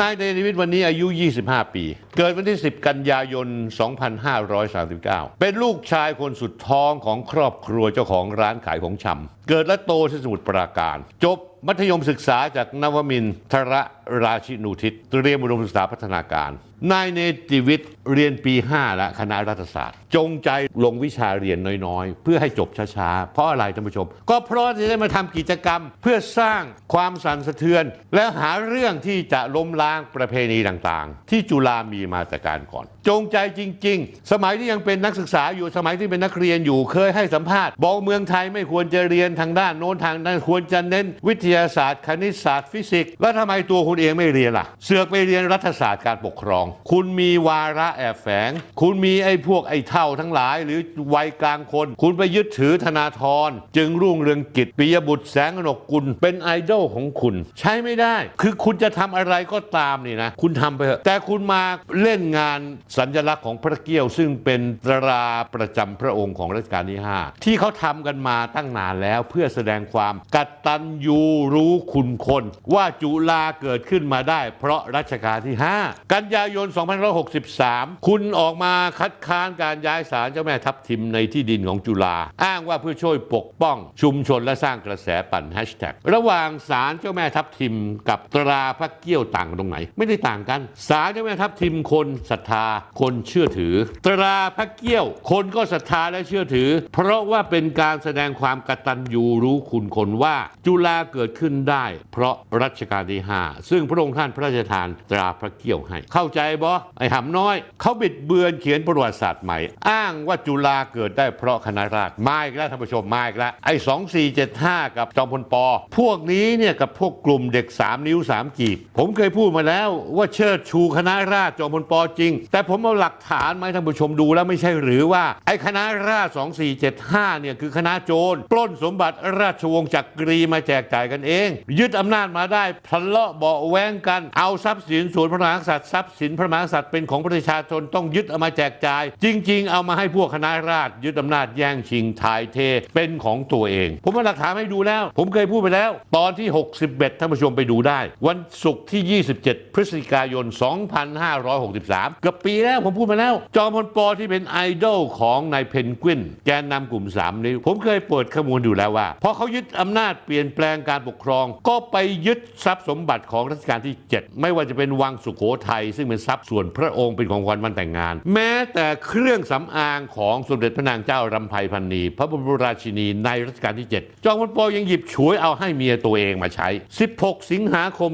นายเดวิดวันนี้อายุ 25 ปี เกิดวันที่ 10 กันยายน 2539 เป็นลูกชายคนสุดท้องของครอบครัวเจ้าของร้านขายของชำเกิดและโตที่สมุทรปราการ จบมัธยมศึกษาจากนวมินทรราชินูทิศเตรียมอุดมศึกษาพัฒนาการ นายเนติวิทย์เรียนปี 5 และคณะรัฐศาสตร์ จงใจลงวิชาเรียนน้อยๆ เพื่อให้จบช้าๆ เพราะอะไรท่านผู้ชม ก็เพราะจะได้มาทำกิจกรรม เพื่อสร้างความสั่นสะเทือน และหาเรื่องที่จะล้มล้างประเพณีต่างๆ ที่จุฬามีมาแต่การก่อน จงใจจริง ๆ สมัยที่ยังเป็นนักศึกษาอยู่สมัยที่เป็นนักเรียนอยู่เคยให้สัมภาษณ์ บอกเมืองไทยไม่ควรจะเรียนทางด้านโน้นทางด้านควรจะเน้นวิทยาศาสตร์ คณิตศาสตร์ฟิสิกส์แล้วทำไมตัวคุณเองไม่เรียนล่ะ เสือกไปเรียนรัฐศาสตร์การปกครอง คุณมีวาระแอบแฝง คุณมีไอ้พวกไอ้เท่าทั้งหลาย หรือวัยกลางคน คุณไปยึดถือธนาธรจึงรุ่งเรืองกิจปิยบุตรแสงกนกกุลเป็นไอดอลของคุณ ใช้ไม่ได้ คือคุณจะทำอะไรก็ตามนี่นะคุณทำไปเถอะแต่คุณมาเล่นงานสัญลักษณ์ของพระเกี้ยวซึ่งเป็นตราประจำพระองค์ของรัชกาลที่ 5 ที่เขาทำกันมาตั้งนานแล้วเพื่อแสดงความกตัญญูรู้คุณคน ว่าจุฬาเกิดขึ้นมาได้ เพราะรัชกาลที่ 5 กันยายน 2563 คุณออกมาคัดค้านการย้ายศาลเจ้าแม่ทับทิมในที่ดินของจุฬาอ้างว่าเพื่อช่วยปกป้องชุมชนและสร้างกระแสปั่นแฮชแท็กระหว่างศาลเจ้าแม่ทับทิม กับตราพระเกี้ยวต่างกันตรงไหน ไม่ได้ต่างกันศาลเจ้าแม่ทับทิมคนศรัทธาคนเชื่อถือ ตราพระเกี้ยว คนก็ศรัทธาและเชื่อถือ เพราะว่าเป็นการแสดงความกตัญญูรู้คุณคนว่า จุฬาเกิดขึ้นได้ เพราะรัชกาลที่ 5 ซึ่งพระองค์ท่านพระราชทานตราพระเกี้ยวให้ เข้าใจบ่ไอ้หำน้อย เขาบิดเบือนเขียนประวัติศาสตร์ใหม่ อ้างว่าจุฬาเกิดได้เพราะคณะราษฎรมาอีกแล้วท่านผู้ชมมาอีกแล้วไอ้2475กับจอมพลปอ พวกนี้เนี่ยกับพวกกลุ่มเด็ก 3 นิ้ว 3 กีบ ผมเคยพูดมาแล้วว่าเชิดชูคณะราษฎรจอมพลปอจริง แต่ผมผมเอาหลักฐานมาให้ท่านผู้ชมดูแล้วไม่ใช่หรือว่าไอ้คณะราษฎร2475 เนี่ยคือคณะโจรปล้นสมบัติราชวงศ์จักรีมาแจกจ่ายกันเอง ยึดอำนาจมาได้ทะเลาะเบาแวงกัน เอาทรัพย์สินส่วนพระมหากษัตริย์ทรัพย์สินพระมหากษัตริย์เป็นของประชาชนต้องยึดเอามาแจกจ่าย จริง ๆ เอามาให้พวกคณะราษฎรยึดอำนาจแย่งชิงถ่ายเทเป็นของตัวเอง ผมเอาหลักฐานให้ดูแล้ว ผมเคยพูดไปแล้ว ตอนที่ 61ท่านผู้ชมไปดูได้ วันศุกร์ที่ 27 พฤศจิกายน 2563เกือบปีแล้วผมพูดมาแล้ว จอมพลปอที่เป็นไอดอลของนายเพนกวิน แกนนำกลุ่ม3นิ้วผมเคยเปิดข้อมูลดูแล้วว่าพอเขายึดอำนาจเปลี่ยนแปลงการปกครอง ก็ไปยึดทรัพย์สมบัติของรัชกาลที่ 7 ไม่ว่าจะเป็นวังสุโขทัยซึ่งเป็นทรัพย์ส่วนพระองค์เป็นของขวัญวันแต่งงาน แม้แต่เครื่องสำอางของสมเด็จพระนางเจ้ารำไพพันนีพระบรมราชินีในรัชกาลที่ 7 จอมพลปอยังหยิบฉวยเอาให้เมียตัวเองมาใช้ 16 สิงหาคม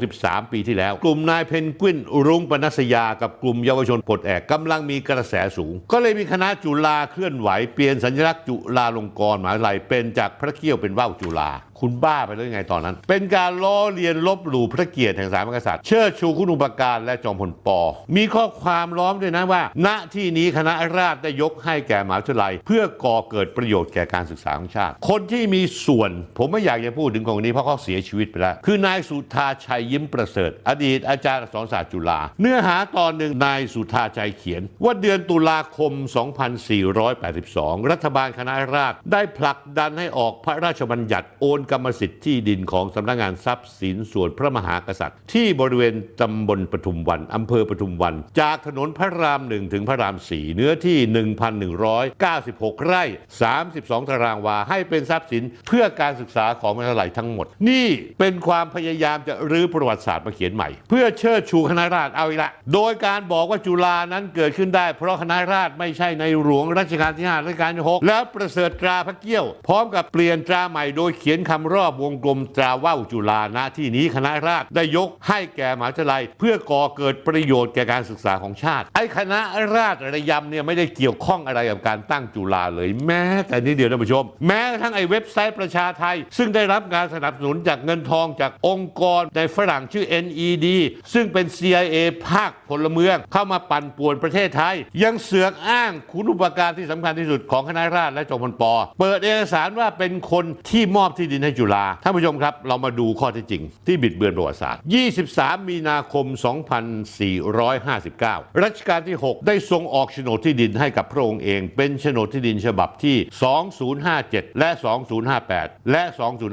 2563 ปีที่แล้ว กลุ่มนายเพนกวินรุ้งปนัสยากับกลุ่มเยาวชนปลดแอกกำลังมีกระแสสูง ก็เลยมีคณะจุฬาเคลื่อนไหวเปลี่ยนสัญลักษณ์จุฬาลงกรณ์มหาวิทยาลัยเป็นจากพระเกี้ยวเป็นว่าวจุฬา คุณบ้าไปแล้วยังไงตอนนั้น เป็นการล้อเลียนลบหลู่พระเกียรติแห่งสามกษัตริย์เชิดชูคุณอุปการและจอมพลปอ มีข้อความล้อมด้วยนะว่า ณที่นี้คณะราษฎรได้ยกให้แก่มหาวิทยาลัย เพื่อก่อเกิดประโยชน์แก่การศึกษาของชาติ คนที่มีส่วนผมไม่อยากจะพูดถึงคนนี้เพราะเขาเสียชีวิตไปแล้ว คือนายสุธาชัยยิ้มประเสริฐ อดีตอาจารย์สอักษรศาสตร์จุฬาเนื้อหาตอนหนึ่งนายสุธาชัยเขียน ว่าเดือนตุลาคม 2482 รัฐบาลคณะราษฎรได้ผลักดันให้ออกพระราชบัญญัติโอนกรรมสิทธิ์ที่ดินของสำนักงานทรัพย์สินส่วนพระมหากษัตริย์ ที่บริเวณตำบลปทุมวันอำเภอปทุมวัน จากถนนพระรามหนึ่งถึงพระรามสี่เนื้อที่ 1,196 ไร่ 32 ตารางวาให้เป็นทรัพย์สินเพื่อการศึกษาของมหาวิทยาลัยทั้งหมด นี่เป็นความพยายามจะรื้อประวัติศาสตร์มาเขียนใหม่ เพื่อเชิดชูคณะราษฎรเอาอีกละ โดยการบอกว่าจุฬานั้นเกิดขึ้นได้ เพราะคณะราษฎรไม่ใช่ในหลวงรัชกาลที่5รัชกาลที่6แล้วประเสริฐตราพระเกี้ยว พร้อมกับเปลี่ยนตราใหม่โดยเขียนคำรอบวงกลมตราว่าวจุฬาณที่นี้คณะราษฎรได้ยกให้แก่มหาวิทยาลัย เพื่อก่อเกิดประโยชน์แก่การศึกษาของชาติ ไอ้คณะราษฎรระยำเนี่ยไม่ได้เกี่ยวข้องอะไรกับการตั้งจุฬาเลยแม้แต่นิดเดียวท่านผู้ชม แม้กระทั่งไอ้เว็บไซต์ประชาไทย ซึ่งได้รับการสนับสนุนจากเงินทองจากองค์กรในฝรั่งชื่อ NED ซึ่งเป็น CIA ภาคพลเมืองเข้ามาปั่นป่วนประเทศไทย ยังเสือกอ้างคุณอุปการที่สำคัญที่สุดของคณะราษฎรและจอมพลปอเปิดเอกสารว่าเป็นคนที่มอบที่ดินให้จุฬาท่านผู้ชมครับเรามาดูข้อเท็จจริง ที่บิดเบือนประวัติศาสตร์ 23 มีนาคม 2459 รัชกาลที่ 6 ได้ทรงออกโฉนดที่ดินให้กับพระองค์เอง เป็นโฉนดที่ดินฉบับที่ 2057 และ 2058 และ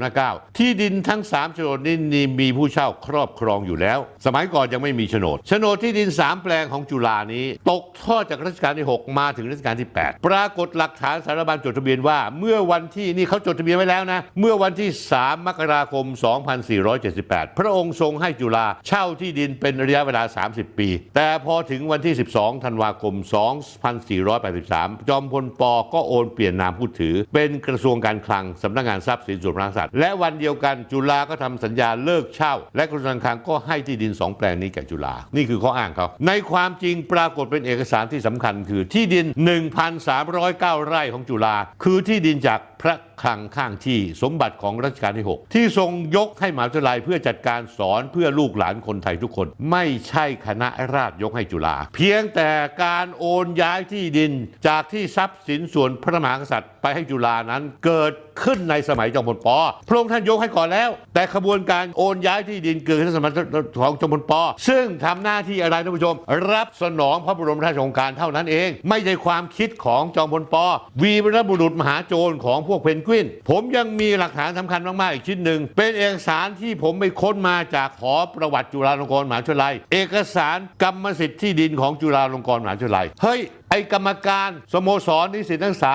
2059 ที่ดินทั้ง 3 โฉนดนี้มีผู้เช่าครอบครองอยู่แล้ว สมัยก่อนยังไม่มีโฉนดโฉนดที่ดิน 3 แปลงของจุฬานี้ ตกทอดจากรัชกาลที่ 6 มาถึงรัชกาลที่ 8 ปรากฏหลักฐานสารบัญจดทะเบียนว่า เมื่อวันที่นี่เขาจดทะเบียนไว้แล้วนะ เมื่อวันที่ที่ 3 มกราคม 2478 พระองค์ทรงให้จุฬาเช่าที่ดินเป็นระยะเวลา 30 ปี แต่พอถึงวันที่ 12 ธันวาคม 2483 จอมพลปก็โอนเปลี่ยนนามผู้ถือ เป็นกระทรวงการคลังสำนักงานทรัพย์สินส่วนพระมหากษัตริย์และวันเดียวกันจุฬาก็ทำสัญญาเลิกเช่า และกระทรวงการคลังก็ให้ที่ดิน 2 แปลงนี้แก่จุฬานี่คือข้ออ้างเขาในความจริงปรากฏเป็นเอกสารที่สำคัญคือที่ดิน 1,309 ไร่ของจุฬาคือที่ดินจากพระ คลังข้างที่สมบัติของรัชกาลที่ 6 ที่ทรงยกให้มหาวิทยาลัยเพื่อจัดการสอนเพื่อลูกหลานคนไทยทุกคน ไม่ใช่คณะราษฎรยกให้จุฬาเพียงแต่การโอนย้ายที่ดินจากที่ทรัพย์สินส่วนพระมหากษัตริย์ไปให้จุฬานั้นเกิด ขึ้นในสมัยจอมพลปอพระองค์ท่านยกให้ก่อนแล้ว แต่ขบวนการโอนย้ายที่ดินเกิดขึ้นในสมัยของจอมพลปอซึ่งทำหน้าที่อะไรท่านผู้ชม รับสนองพระบรมราชโองการเท่านั้นเอง ไม่ใช่ความคิดของจอมพลปอวีรบุรุษมหาโจรของพวกเพนกวิน ผมยังมีหลักฐานสำคัญมากๆอีกชิ้นหนึ่งเป็นเอกสารที่ผมไปค้นมาจากหอประวัติจุฬาลงกรณ์มหาวิทยาลัย เอกสารกรรมสิทธิ์ที่ดินของจุฬาลงกรณ์มหาวิทยาลัยเฮ้ย ไอกรรมการสโมสรนิสิตนักศึกษา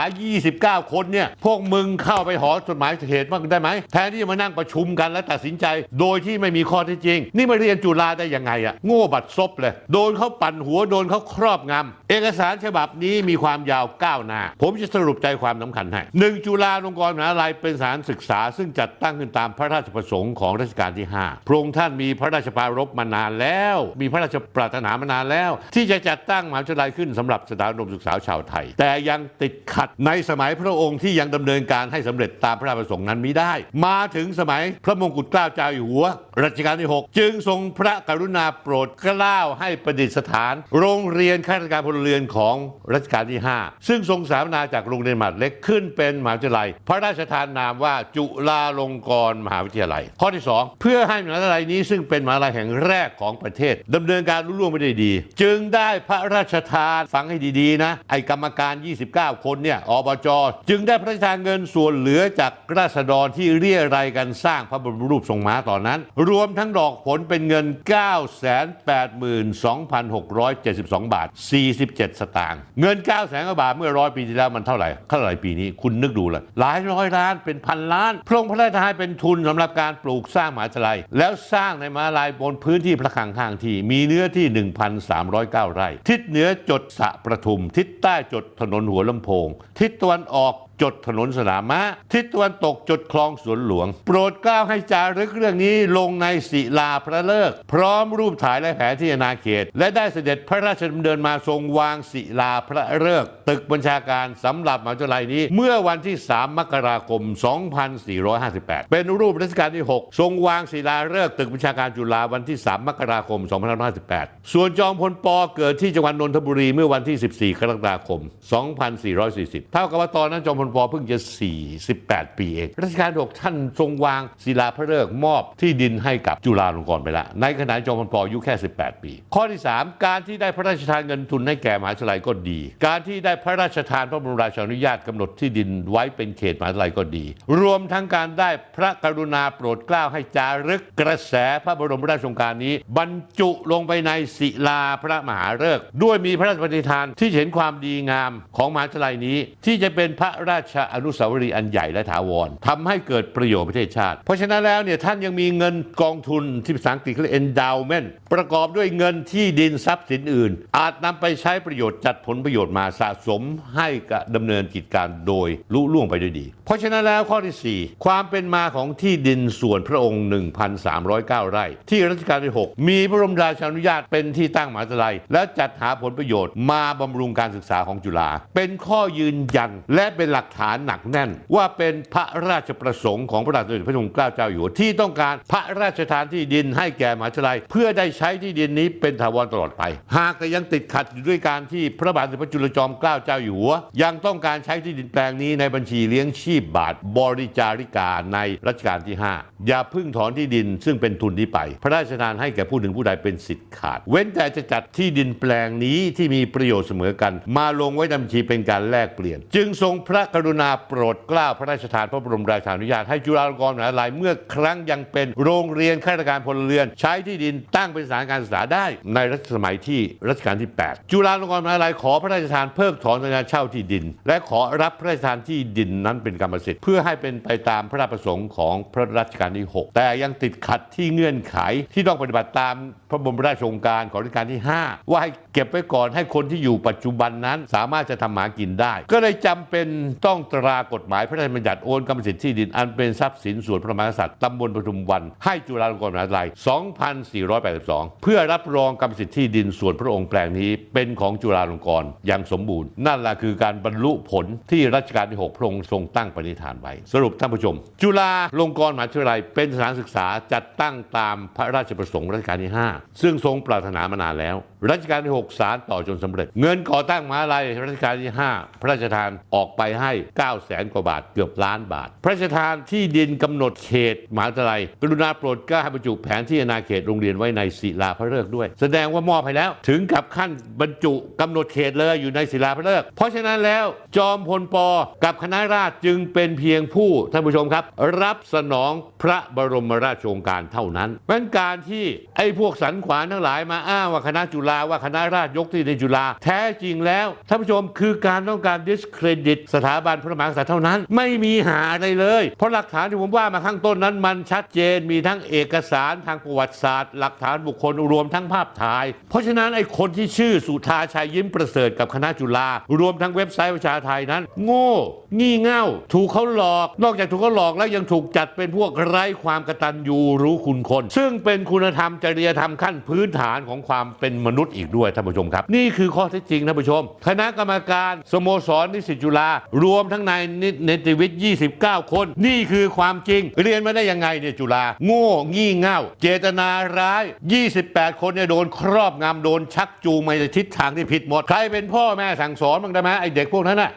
29 คนเนี่ย พวกมึงเข้าไปหอจดหมายเหตุบ้างได้ไหม แทนที่จะมานั่งประชุมกันและตัดสินใจ โดยที่ไม่มีข้อเท็จจริง นี่มาเรียนจุฬาได้ยังไงอะโง่บัดซบเลย โดนเขาปั่นหัว โดนเขาครอบงำ เอกสารฉบับนี้มีความยาว9หน้า ผมจะสรุปใจความสำคัญให้หนึ่งจุฬาลงกรณ์มหาวิทยาลัยเป็นสถานศึกษา ซึ่งจัดตั้งขึ้นตามพระราชประสงค์ของรัชกาลที่ 5 พระองค์ท่านมีพระราชปรารภมานานแล้ว มีพระราชปรารถนามานานแล้ว ที่จะจัดตั้งมหาวิทยาลัยขึ้นสำหรับสถานอุดมศึกษาชาวไทย แต่ยังติดขัดในสมัยพระองค์ที่ยังดำเนินการให้สำเร็จตามพระราชประสงค์นั้นมิได้ มาถึงสมัยพระมงกุฎเกล้าเจ้าอยู่หัวรัชกาลที่ 6 จึงทรงพระกรุณาโปรดเกล้าให้ประดิษฐาน โรงเรียนข้าราชการพลเรือนของรัชกาลที่ 5 ซึ่งทรงสถาปนาจากโรงเรียนมหาดเล็กขึ้นเป็นมหาวิทยาลัย พระราชทานนามว่าจุฬาลงกรณ์มหาวิทยาลัย ข้อที่ 2 เพื่อให้มหาวิทยาลัยนี้ซึ่งเป็นมหาวิทยาลัยแห่งแรกของประเทศดำเนินการรุ่ล่วงไปได้ดี จึงได้พระราชทานฟังให้ดีๆนะ ไอกรรมการ 29 คนเนี่ยอบจจึงได้พระราชทานเงินส่วนเหลือจากราษฎรที่เรียรายกันสร้างพระบรมรูปทรงม้าตอนนั้น รวมทั้งดอกผลเป็นเงิน 982,672 บาท 47 สตางค์เงิน 9 0 0 0 0กว่าบาทเมื่อร้อยปีที่แล้วมันเท่าไหร่เท่าไหร่ปีนี้คุณนึกดูเลยหลายร้อยล้านเป็นพันล้าน พระองค์พระราชทานเป็นทุนสำหรับการปลูกสร้างมหาวิทยาลัย แล้วสร้างในมหาวิทยาลัยบนพื้นที่พระคลังข้างที่มีเนื้อที่ 1,309 ไร่ ทิศเหนือจดสะประทุม ทิศใต้จดถนนหัวลำโพง ทิศตะวันออก จดถนนสนามม้าทิศตะวันตกจดคลองสวนหลวง โปรดกล้าวให้จารึกเรื่องนี้ลงในศิลาพระเลิก พร้อมรูปถ่ายและแผนที่อาณาเขต และได้เสด็จพระราชดำเนินมาทรงวางศิลาพระเลิก ตึกบัญชาการสำหรับมหาวิทยาลัยนี้ เมื่อวันที่ 3 มกราคม 2458 เป็นรูปรัชกาลที่ 6 ทรงวางศิลาฤกษ์ตึกบัญชาการจุฬาวันที่ 3 มกราคม 2558 ส่วนจอมพลปเกิดที่จังหวัดนนทบุรีเมื่อวันที่ 14 กรกฎาคม 2440 เท่ากับว่าตอนนั้นจอมพลปเพิ่งจะ 48 ปีเอง รัชกาลที่6ท่านทรงวางศิลาพระฤกษ์มอบที่ดินให้กับจุฬาลงกรณ์ไปแล้วในขณะจอมพลปอายุแค่ 18 ปี ข้อที่ 3 การที่ได้พระราชทานเงินทุนให้แก่มหาวิทยาลัยก็ดี การที่ได้พระราชทานพระบรมราชานุญาตกำหนดที่ดินไว้เป็นเขตมหาวิทยาลัยก็ดี รวมทั้งการได้พระกรุณาโปรดเกล้าให้จารึกกระแสพระบรมราชโองการนี้ บรรจุลงไปในศิลาพระมหาฤกษ์ด้วยมีพระราชปฏิทานที่เห็นความดีงามของมหาวิทยาลัยนี้ ที่จะเป็นพระราราชอนุสาวรีย์อันใหญ่และถาวรทำให้เกิดประโยชน์ประเทศชาติ เพราะฉะนั้นแล้วเนี่ยท่านยังมีเงินกองทุนที่ภาษาอังกฤษเรียก endowment ประกอบด้วยเงินที่ดินทรัพย์สินอื่น อาจนำไปใช้ประโยชน์จัดผลประโยชน์มาสะสมให้กับดำเนินกิจการโดยลุล่วงไปด้วยดี เพราะฉะนั้นแล้วข้อที่ 4 ความเป็นมาของที่ดินส่วนพระองค์ 1,309 ไร่ ที่รัชกาลที่ 6 มีพระบรมราชานุญาตเป็นที่ตั้งมหาวิทยาลัย และจัดหาผลประโยชน์มาบำรุงการศึกษาของจุฬาเป็นข้อยืนยันและเป็นหลักกฐานหนักแน่น ว่าเป็นพระราชประสงค์ของพระบาทสมเด็จพระจุลเกล้าเจ้าอยู่หัวที่ต้องการพระราชทานที่ดินให้แก่มหาวิทยาลัย เพื่อได้ใช้ที่ดินนี้เป็นถาวรตลอดไป หากแต่ยังติดขัดอยู่ด้วยการที่พระบาทสมเด็จพระจุลจอมเกล้าเจ้าอยู่หัว ยังต้องการใช้ที่ดินแปลงนี้ในบัญชีเลี้ยงชีพบาทบริจาริกาในรัชกาลที่ 5 อย่าพึ่งถอนที่ดินซึ่งเป็นทุนนี้ไป พระราชทานให้แก่ผู้หนึ่งผู้ใดเป็นสิทธิ์ขาด เว้นแต่จะจัดที่ดินแปลงนี้ที่มีประโยชน์เสมอกัน มาลงไว้ในบัญชีเป็นการแลกเปลี่ยน จึงทรงพระกรุณาโปรดเกล้าพระราชทานพระบรมราชานุญาตให้จุฬาลงกรณ์มหาวิทยาลัยเมื่อครั้งยังเป็นโรงเรียนข้าราชการพลเรือน ใช้ที่ดินตั้งเป็นสถานการศึกษาได้ ในรัชสมัยที่รัชกาลที่ 8 จุฬาลงกรณ์มหาวิทยาลัยขอพระราชทานเพิกถอนสัญญาเช่าที่ดิน และขอรับพระราชทานที่ดินนั้นเป็นกรรมสิทธิ์เพื่อให้เป็นไปตามพระราชประสงค์ของพระรัชกาลที่ 6 แต่ยังติดขัดที่เงื่อนไขที่ต้องปฏิบัติตามพระบรมราชโองการของรัชกาลที่ 5 ว่าให้ เก็บไว้ก่อนให้คนที่อยู่ปัจจุบันนั้น สามารถจะทำหมากินได้ ก็เลยจำเป็นต้องตรากฎหมายพระราชบัญญัติโอนกรรมสิทธิ์ที่ดินอันเป็นทรัพย์สินส่วนพระมหากษัตริย์ตำบลปทุมวัน ให้จุฬาลงกรณ์มหาวิทยาลัย 2482 เพื่อรับรองกรรมสิทธิ์ที่ดินส่วนพระองค์แปลงนี้เป็นของจุฬาลงกรณ์อย่างสมบูรณ์ นั่นแหละคือการบรรลุผลที่รัชกาลที่ 6 พระองค์ทรงตั้งปณิธานไว้ สรุปท่านผู้ชม จุฬาลงกรณ์มหาวิทยาลัยเป็นสถานศึกษาจัดตั้งตามพระราชประสงค์รัชกาลที่ 5 ซึ่งทรงปรารถนามานานแล้ว รัชกาลที่ 6สารต่อจนสำเร็จ เงินก่อตั้งมหาลัยรัชกาลที่ 5 พระราชทานออกไปให้9แสนกว่าบาทเกือบล้านบาท พระราชทานที่ดินกำหนดเขตมหาวิทยาลัยกรุณาโปรดกล้าให้บรรจุแผนที่อาณาเขตโรงเรียนไว้ในศิลาพระฤกษ์ด้วย แสดงว่ามอบให้แล้วถึงกับขั้นบรรจุกำหนดเขตเลยอยู่ในศิลาพระฤกษ์เพราะฉะนั้นแล้วจอมพลปกับคณะราษฎรจึงเป็นเพียงผู้ท่านผู้ชมครับ รับสนองพระบรมราชโองการเท่านั้นเป็นการที่ไอ้พวกสันขวานทั้งหลายมาอ้างว่าคณะจุฬาว่าคณะราษฎรยกที่ในจุฬาแท้จริงแล้วท่านผู้ชมคือการต้องการ discredit สถาบันพระมหากษัตริย์เท่านั้น ไม่มีหาอะไรเลย เพราะหลักฐานที่ผมว่ามาข้างต้นนั้นมันชัดเจนมีทั้งเอกสารทางประวัติศาสตร์ หลักฐานบุคคลรวมทั้งภาพถ่าย เพราะฉะนั้นไอ้คนที่ชื่อสุธาชัยยิ้มประเสริฐกับคณะจุฬารวมทั้งเว็บไซต์ประชาไทยนั้น โง่ งี่เง่า ถูกเขาหลอก นอกจากถูกเขาหลอกแล้วยังถูกจัดเป็นพวกไร้ความกตัญญูรู้คุณคน ซึ่งเป็นคุณธรรมจริยธรรมขั้นพื้นฐานของความเป็นมนุษย์อีกด้วยท่านผู้ชมครับ นี่คือข้อเท็จจริงท่านผู้ชม คณะกรรมการสโมสรนิสิตจุฬารวมทั้งนายเนติวิทย์ 29 คน นี่คือความจริง เรียนมาได้ยังไงเนี่ยจุฬาโง่งี่เง่า เจตนาร้าย 28 คนเนี่ยโดนครอบงำโดนชักจูงมาในทิศทางที่ผิดหมด ใครเป็นพ่อแม่สั่งสอนบ้างได้ไหมไอเด็กพวกนั้นน่ะ